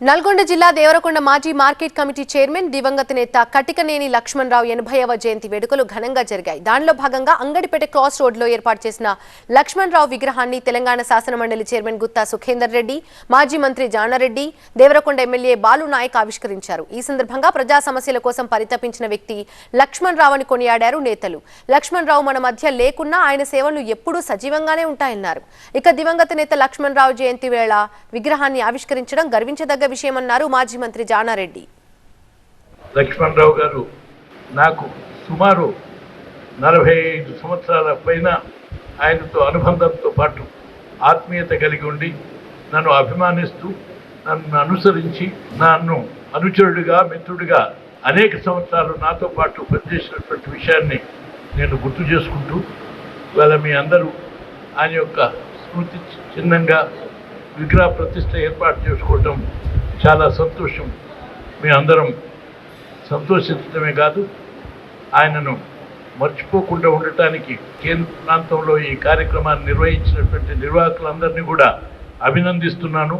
నల్గొండ జిల్లా దేవరకొండ మాజీ market committee chairman దివంగత నేత కటికనేని లక్ష్మణరావు ఎనభైవ జయంతి వేడుకలు ఘనంగా జరిగాయి. దానిలో భాగంగా అంగడిపేట క్రాస్ రోడ్లో ఏర్పాటు చేసిన లక్ష్మణరావు విగ్రహాన్ని తెలంగాణ శాసనమండలి చైర్మన్ గుత్తా సుఖేందర్ రెడ్డి మాజీ మంత్రి జానారెడ్డి దేవరకొండ ఎమ్మెల్యే బాలు నాయక్ ఆవిష్కరించారు. ఈ సందర్భంగా ప్రజా సమస్యల కోసం పరితపించిన వ్యక్తి లక్ష్మణరావు అని కొనియాడారు నేతలు. లక్ష్మణరావు మన మధ్య లేకున్నా ఆయన సేవలు ఎప్పుడూ సజీవంగానే ఉంటాయన్నారు. ఇక దివంగత నేత లక్ష్మణరావు జయంతి వేళ విగ్రహాన్ని ఆవిష్కరించడం గర్వించదగ్గ విషయమన్నారు మాజీ మంత్రి జానారెడ్డి. లక్ష్మణరావు గారు నాకు సుమారు నలభై ఐదు సంవత్సరాల పైన ఆయనతో అనుబంధంతో పాటు ఆత్మీయత కలిగి ఉండి నన్ను అభిమానిస్తూ నన్ను అనుసరించి నన్ను అనుచరుడిగా మిత్రుడిగా అనేక సంవత్సరాలు నాతో పాటు పనిచేసినటువంటి విషయాన్ని నేను గుర్తు చేసుకుంటూ ఇవాళ మీ అందరూ ఆయన యొక్క స్మృతి చిహ్నంగా విగ్రహ ప్రతిష్ట ఏర్పాటు చేసుకోవటం చాలా సంతోషం. మీ అందరం సంతోషించడమే కాదు ఆయనను మర్చిపోకుండా ఉండటానికి కేంద్ర ప్రాంతంలో ఈ కార్యక్రమాన్ని నిర్వహించినటువంటి నిర్వాహకులందరినీ కూడా అభినందిస్తున్నాను.